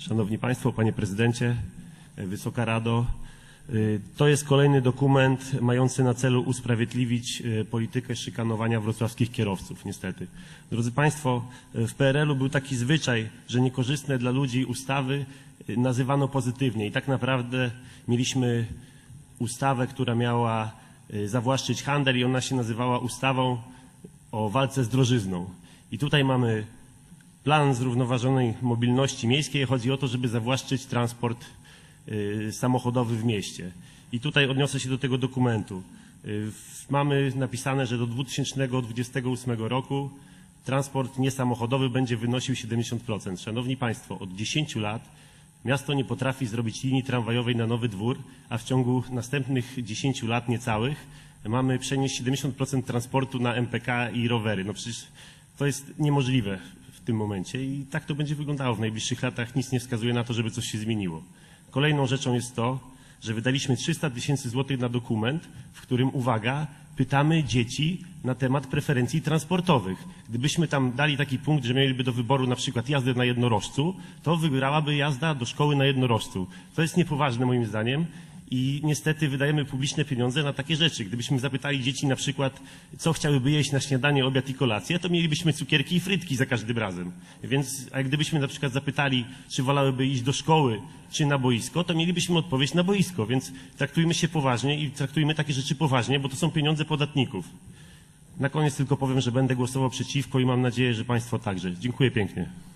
Szanowni Państwo, Panie Prezydencie, Wysoka Rado, y, to jest kolejny dokument mający na celu usprawiedliwić y, politykę szykanowania wrocławskich kierowców, niestety. Drodzy Państwo, y, w PRL-u był taki zwyczaj, że niekorzystne dla ludzi ustawy nazywano pozytywnie i tak naprawdę mieliśmy ustawę, która miała zawłaszczyć handel i ona się nazywała ustawą o walce z drożyzną. I tutaj mamy plan zrównoważonej mobilności miejskiej. Chodzi o to, żeby zawłaszczyć transport y, samochodowy w mieście. I tutaj odniosę się do tego dokumentu. Y, Mamy napisane, że do 2028 roku transport niesamochodowy będzie wynosił 70%. Szanowni Państwo, od 10 lat miasto nie potrafi zrobić linii tramwajowej na Nowy Dwór, a w ciągu następnych 10 lat niecałych mamy przenieść 70% transportu na MPK i rowery. No przecież to jest niemożliwe w tym momencie i tak to będzie wyglądało w najbliższych latach. Nic nie wskazuje na to, żeby coś się zmieniło. Kolejną rzeczą jest to, że wydaliśmy 300 tysięcy złotych na dokument, w którym, uwaga, pytamy dzieci na temat preferencji transportowych. Gdybyśmy tam dali taki punkt, że mieliby do wyboru na przykład jazdę na jednorożcu, to wygrałaby jazda do szkoły na jednorożcu. To jest niepoważne moim zdaniem i niestety wydajemy publiczne pieniądze na takie rzeczy. Gdybyśmy zapytali dzieci na przykład, co chciałyby jeść na śniadanie, obiad i kolację, to mielibyśmy cukierki i frytki za każdym razem. Więc a gdybyśmy na przykład zapytali, czy wolałyby iść do szkoły, czy na boisko, to mielibyśmy odpowiedź na boisko. Więc traktujmy się poważnie i traktujmy takie rzeczy poważnie, bo to są pieniądze podatników. Na koniec tylko powiem, że będę głosował przeciwko i mam nadzieję, że Państwo także. Dziękuję pięknie.